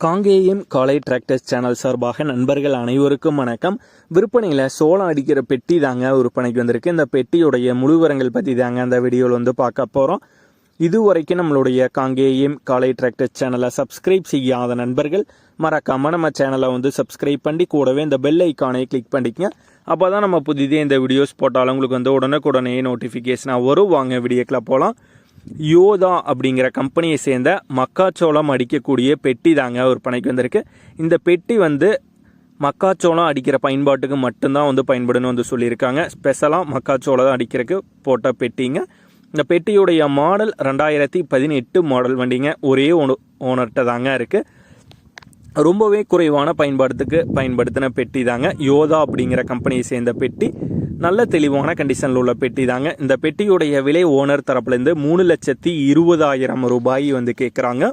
காங்கேயம் காலை tractors channel சார்பாக நண்பர்கள் அனைவருக்கும் வணக்கம். விற்பனையில் சோளம் அடிக்கிற பெட்டி தாங்க விற்பனைக்கு வந்திருக்கு. இந்த பெட்டியுடைய முழுவரங்கள் பற்றி தாங்க அந்த வீடியோவில் வந்து பார்க்க போகிறோம் இதுவரைக்கும் நம்மளுடைய காங்கேயம் காலை டிராக்டர்ஸ் சேனலை சப்ஸ்கிரைப் செய்யாத நண்பர்கள் மறக்காம நம்ம சேனலை வந்து சப்ஸ்கிரைப் பண்ணி கூடவே இந்த பெல் ஐக்கானை கிளிக் பண்ணிக்கங்க. அப்போ தான் நம்ம புதிதே இந்த வீடியோஸ் போட்டாலும் உங்களுக்கு வந்து உடனுக்குடனே நோட்டிஃபிகேஷனாக வரும். வாங்க வீடியோக்கில் போகலாம் யோதா அப்படிங்கிற கம்பெனியை சேர்ந்த மக்காச்சோளம் அடிக்கக்கூடிய பெட்டி தாங்க விற்பனைக்கு வந்திருக்கு. இந்த பெட்டி வந்து மக்காச்சோளம் அடிக்கிற பயன்பாட்டுக்கு மட்டும்தான் வந்து பயன்படுன்னு வந்து சொல்லியிருக்காங்க. ஸ்பெஷலாக மக்காச்சோளம் அடிக்கிறதுக்கு போட்ட பெட்டிங்க. இந்த பெட்டியுடைய மாடல் ரெண்டாயிரத்தி பதினெட்டு மாடல் வண்டிங்க. ஒரே ஓனர்கிட்ட தாங்க இருக்குது ரொம்பவே குறைவான பயன்பாட்டுக்கு பயன்படுத்தின பெட்டி தாங்க யோதா அப்படிங்கிற கம்பெனியை சேர்ந்த பெட்டி. நல்ல தெளிவான கண்டிஷனில் உள்ள பெட்டி தாங்க. இந்த பெட்டியுடைய விலை ஓனர் தரப்புலேருந்து மூணு லட்சத்தி இருபதாயிரம் ரூபாய் வந்து கேட்குறாங்க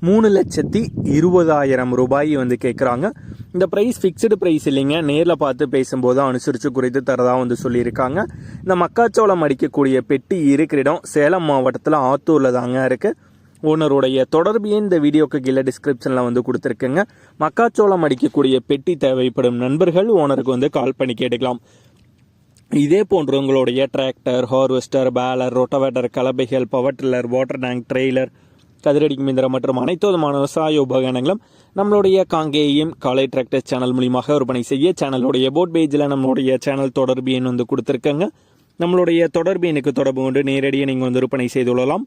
மூணு லட்சத்தி இருபதாயிரம் ரூபாய் வந்து கேட்குறாங்க இந்த ப்ரைஸ் ஃபிக்ஸ்டு ப்ரைஸ் இல்லைங்க. நேரில் பார்த்து பேசும்போது அனுசரித்து குறைத்து தரதாக வந்து சொல்லியிருக்காங்க. இந்த மக்காச்சோளம் அடிக்கக்கூடிய பெட்டி இருக்கிற இடம் சேலம் மாவட்டத்தில் ஆத்தூரில் தாங்க இருக்குது ஓனருடைய தொடர்பு இந்த வீடியோக்கு கீழே டிஸ்கிரிப்ஷனில் வந்து கொடுத்துருக்கேங்க. மக்காச்சோளம் அடிக்கக்கூடிய பெட்டி தேவைப்படும் நண்பர்கள் ஓனருக்கு வந்து கால் பண்ணி கேட்டுக்கலாம். இதே போன்று உங்களுடைய tractor harvester baler rotavator கலப்பைகள் power tiller water tank trailer கதிரடிக்கும் இயந்திரம் மற்றும் அனைத்து விதமான விவசாய உபகரணங்களும் நம்மளுடைய காங்கேயம் காலை டிராக்டர் சேனல் மூலியமாக விற்பனை செய்ய சேனலுடைய போட் பேஜில் நம்மளுடைய சேனல் தொடர்பு எண் வந்து கொடுத்துருக்கங்க. நம்மளுடைய தொடர்பு எனக்கு தொடர்பு கொண்டு நேரடியாக நீங்கள் வந்து விற்பனை செய்து கொள்ளலாம்.